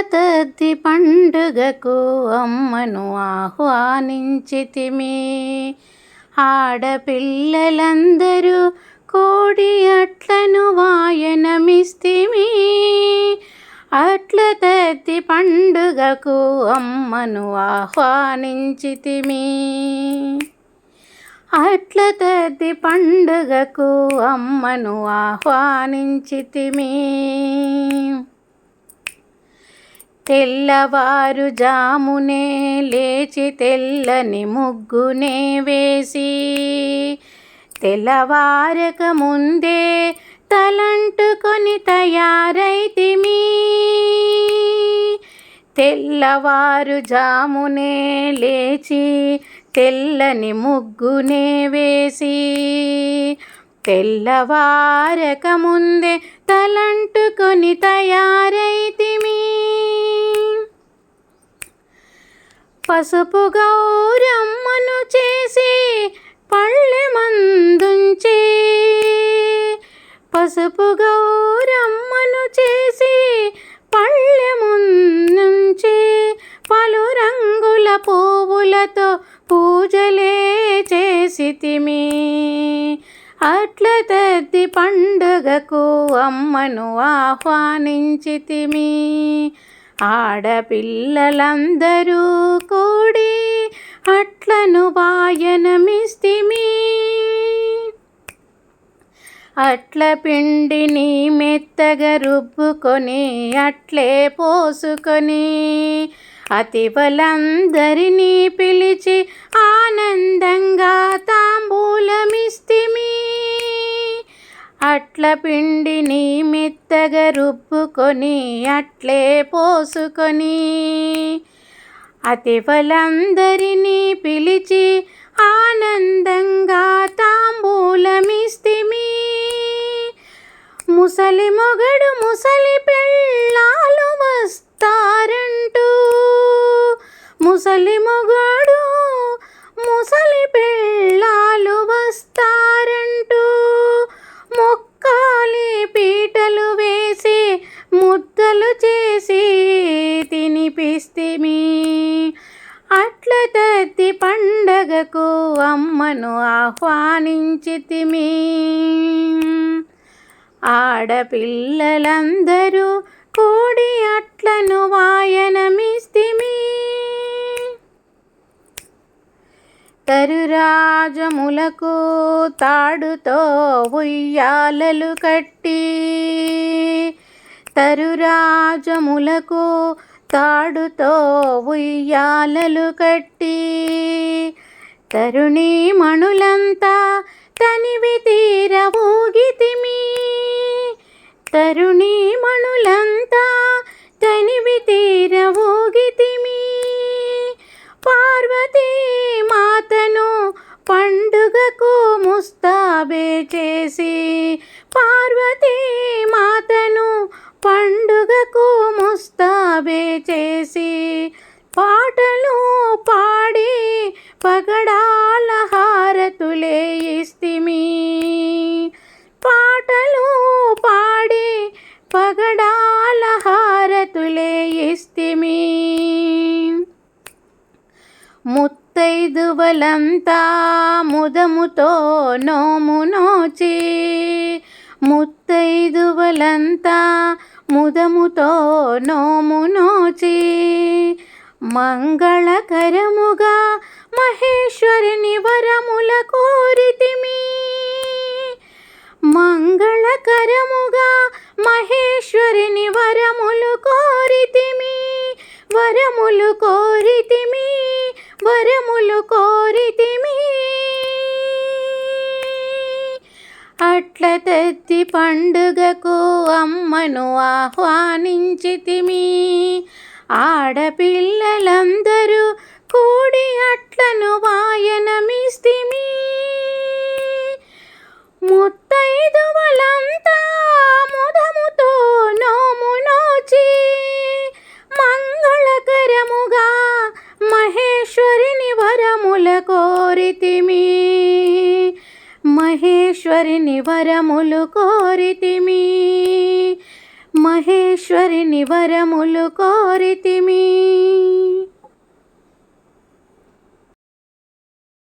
తద్ది పండుగకు అమ్మను ఆహ్వానించితిమి. ఆడపిల్లలందరూ కోడి అట్లను వాయనమిస్తిమి. అట్ల తద్ది పండుగకు అమ్మను ఆహ్వానించితిమి. అట్ల తద్ది పండుగకు అమ్మను ఆహ్వానించితిమి. తెల్లవారు జామునే లేచి తెల్లని ముగ్గునే వేసి తెల్లవారక ముందే తలంటుకొని తయారైతిమి. తెల్లవారు జామునే లేచి తెల్లని ముగ్గునే వేసి తెల్లవారక ముందే తలంటుకొని తయారైతిమి. పసుపు గౌరమ్మను చేసి పళ్ళె మందుంచి. పసుపు గౌరమ్మను చేసి పళ్ళె ముందుంచి. పలు రంగుల పువ్వులతో పూజలే చేసితిమి. అట్ల తద్ది పండుగకు అమ్మను ఆహ్వానించితిమి. ఆడపిల్లలందరూ కూడి అట్లను వాయనమిస్తిమి. అట్ల పిండిని మెత్తగా రుబ్బుకొని అట్లే పోసుకొని అతివలందరినీ పిలిచి ఆనందంగా తా అట్ల పిండిని మెత్తగా రుబ్బుకొని అట్లే పోసుకొని అతిఫలందరినీ పిలిచి ఆనందంగా తాంబూలమిస్తిమి. ముసలి మొగడు ముసలి పెళ్ళాలు వస్తారంటూ ముసలి మొగడు తినిపిస్తిమి? అట్ల తత్తి పండగకు అమ్మను ఆహ్వానించితిమి. ఆడపిల్లలందరూ కూడి అట్లను వాయనమిస్తిమి. తరురాజములకు తాడుతో ఉయ్యాలలు కట్టి తరురాజములకు తాడుతో ఉయ్యాలలు కట్టి తరుణీ మణులంతా తనివి తీర ఊగితిమి తరుణీ మణులంతా తనివి తీర ఊగితిమి పార్వతీ మాతను పండుగకు ముస్తాబే చేసి పార్వతీ మాతను పండుగకు ముస్తా చేసి పాటలు పాడి పగడాల హారతులే ఇస్తిమి. పాటలు పాడి పగడాల హారతులే ఇస్తిమి. ముత్తైదువలంతా ముదముతో నోము నోచి ముత్తైదువలంతా ముదముతో నోము నోచి మంగళకరముగా మహేశ్వరుని వరముల కోరితిమి. మంగళకరముగా మహేశ్వరుని వరములు కోరితిమి. వరములు కోరితిమి వరములు కోరితిమి. అట్ల తత్తి పండుగకు కోరితిమి. మహేశ్వరిని వరములు కోరితిమి.